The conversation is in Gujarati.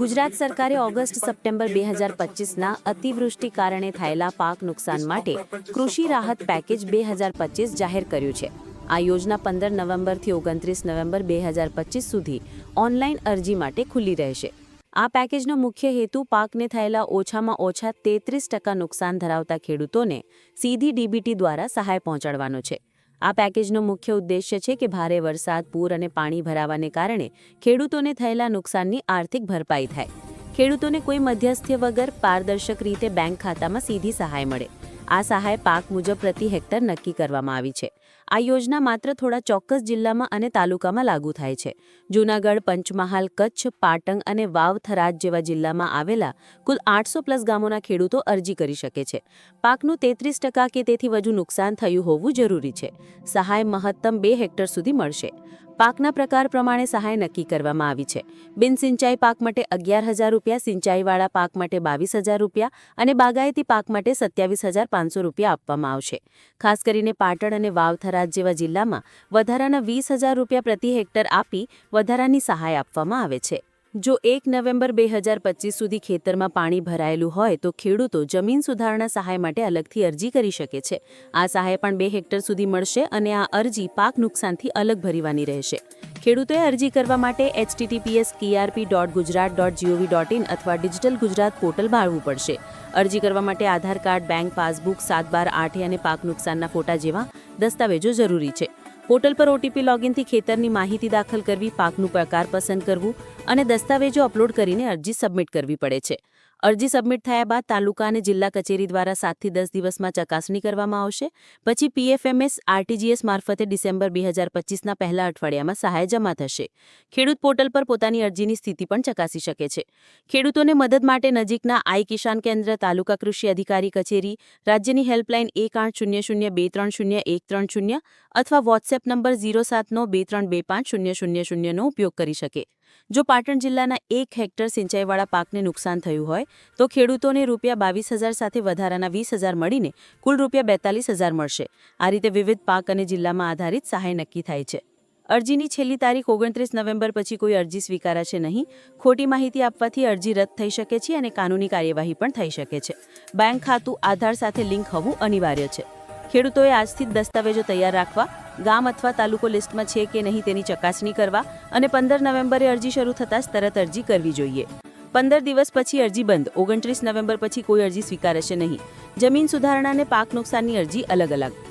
ગુજરાત સરકારે ઓગસ્ટ સપ્ટેમ્બર બે હજાર પચીસના અતિવૃષ્ટિ કારણે થયેલા પાક નુકસાન માટે કૃષિ રાહત પેકેજ બે હજાર પચીસ જાહેર કર્યું છે. આ યોજના પંદર નવેમ્બરથી ઓગણત્રીસ નવેમ્બર બે હજાર પચીસ સુધી ઓનલાઈન અરજી માટે ખુલ્લી રહેશે. આ પેકેજનો મુખ્ય હેતુ પાકને થયેલા ઓછામાં ઓછા તેત્રીસ ટકા નુકસાન ધરાવતા ખેડૂતોને સીધી ડીબીટી દ્વારા સહાય પહોંચાડવાનો છે. આ પેકેજનો મુખ્ય ઉદ્દેશ્ય છે કે ભારે વરસાદ, પૂર અને પાણી ભરાવાને કારણે ખેડૂતોને થયેલા નુકસાનની આર્થિક ભરપાઈ થાય. ખેડૂતોને કોઈ મધ્યસ્થ વગર પારદર્શક રીતે બેંક ખાતામાં સીધી સહાય મળે. આ સહાય પાક મુજબ પ્રતિ હેક્ટર નક્કી કરવામાં આવી છે. આ યોજના માત્ર થોડા ચોક્કસ જિલ્લામાં અને તાલુકામાં લાગુ થાય છે. જૂનાગઢ, પંચમહાલ, કચ્છ, પાટણ અને વાવ થરાદ જેવા જિલ્લામાં આવેલા કુલ આઠસો પ્લસ ગામોના ખેડૂતો અરજી કરી શકે છે. પાકનું તેત્રીસ ટકા કે તેથી વધુ નુકસાન થયું હોવું જરૂરી છે. સહાય મહત્તમ બે હેક્ટર સુધી મળશે. પાકના પ્રકાર પ્રમાણે સહાય નક્કી કરવામાં આવી છે. બિન સિંચાઈ પાક માટે અગિયાર હજાર રૂપિયા, સિંચાઈવાળા પાક માટે બાવીસ હજાર રૂપિયા અને બાગાયતી પાક માટે સત્યાવીસ હજાર પાંચસો રૂપિયા આપવામાં આવશે. ખાસ કરીને પાટણ અને વાવ થરાદ જેવા જિલ્લામાં વધારાના વીસ હજાર રૂપિયા પ્રતિ હેક્ટર આપી વધારાની સહાય આપવામાં આવે છે. જો એક નવેમ્બર બે હજાર પચીસ સુધી ખેતરમાં પાણી ભરાયેલું હોય તો ખેડૂતો જમીન સુધારણા સહાય માટે અલગથી અરજી કરી શકે છે. આ સહાય પણ બે હેક્ટર સુધી મળશે અને આ અરજી પાક નુકસાનથી અલગ ભરીવાની રહેશે. ખેડૂતોએ અરજી કરવા માટે HTTPS KRP dot Gujarat dot GOV dot in અથવા ડિજિટલ ગુજરાત પોર્ટલ ભાળવું પડશે. અરજી કરવા માટે આધાર કાર્ડ, બેંક પાસબુક સાત બાર આઠે અને પાક નુકસાનના ફોટા જેવા દસ્તાવેજો જરૂરી છે. પોર્ટલ પર ઓટીપી લોગિનથી ખેતરની માહિતી દાખલ કરવી, પાકનું પ્રકાર પસંદ કરવું અને દસ્તાવેજો અપલોડ કરીને અરજી સબમિટ કરવી પડે છે. અરજી સબમિટ થયા બાદ તાલુકા અને જિલ્લા કચેરી દ્વારા સાતથી દસ દિવસમાં ચકાસણી કરવામાં આવશે. પછી પીએફએમએસ આરટીજીએસ મારફતે ડિસેમ્બર બે હજાર પચીસના પહેલા અઠવાડિયામાં સહાય જમા થશે. ખેડૂત પોર્ટલ પર પોતાની અરજીની સ્થિતિ પણ ચકાસી શકે છે. ખેડૂતોને મદદ માટે નજીકના આઈ કિસાન કેન્દ્ર, તાલુકા કૃષિ અધિકારી કચેરી, રાજ્યની હેલ્પલાઇન એક આઠ શૂન્ય શૂન્ય બે ત્રણ શૂન્ય એક ત્રણ શૂન્ય અથવા વોટ્સએપ નંબર ઝીરો સાતનો બે ત્રણ બે પાંચ શૂન્ય શૂન્ય શૂન્યનો ઉપયોગ કરી શકે. જો પાટણ જિલ્લાના એક હેક્ટર સિંચાઈવાળા પાકને નુકસાન થયું હોય, તો ખેડૂતોને રૂપિયા બાવીસ હજાર સાથે વધારાના વીસ હજાર મળીને કુલ રૂપિયા બેતાલીસ હજાર મળશે. આ રીતે વિવિધ પાક અને જિલ્લામાં આધારિત સહાય નક્કી થાય છે. અરજીની છેલ્લી તારીખ ઓગણત્રીસ નવેમ્બર પછી કોઈ અરજી સ્વીકારાશે નહીં. ખોટી માહિતી આપવાથી અરજી રદ થઈ શકે છે અને કાનૂની કાર્યવાહી પણ થઈ શકે છે. બેંક ખાતું, આધાર સાથે લિંક હોવું અનિવાર્ય છે. ખેડૂતોએ આજથી જ દસ્તાવેજો તૈયાર રાખવા, ગામ અથવા તાલુકો લિસ્ટમાં છે કે નહીં તેની ચકાસણી કરવા અને પંદર નવેમ્બરે અરજી શરૂ થતાં તરત અરજી કરવી જોઈએ. પંદર દિવસ પછી અરજી બંધ, ઓગણત્રીસ નવેમ્બર પછી કોઈ અરજી સ્વીકારશે નહીં. જમીન સુધારણા અને પાક નુકસાનની અરજી અલગ અલગ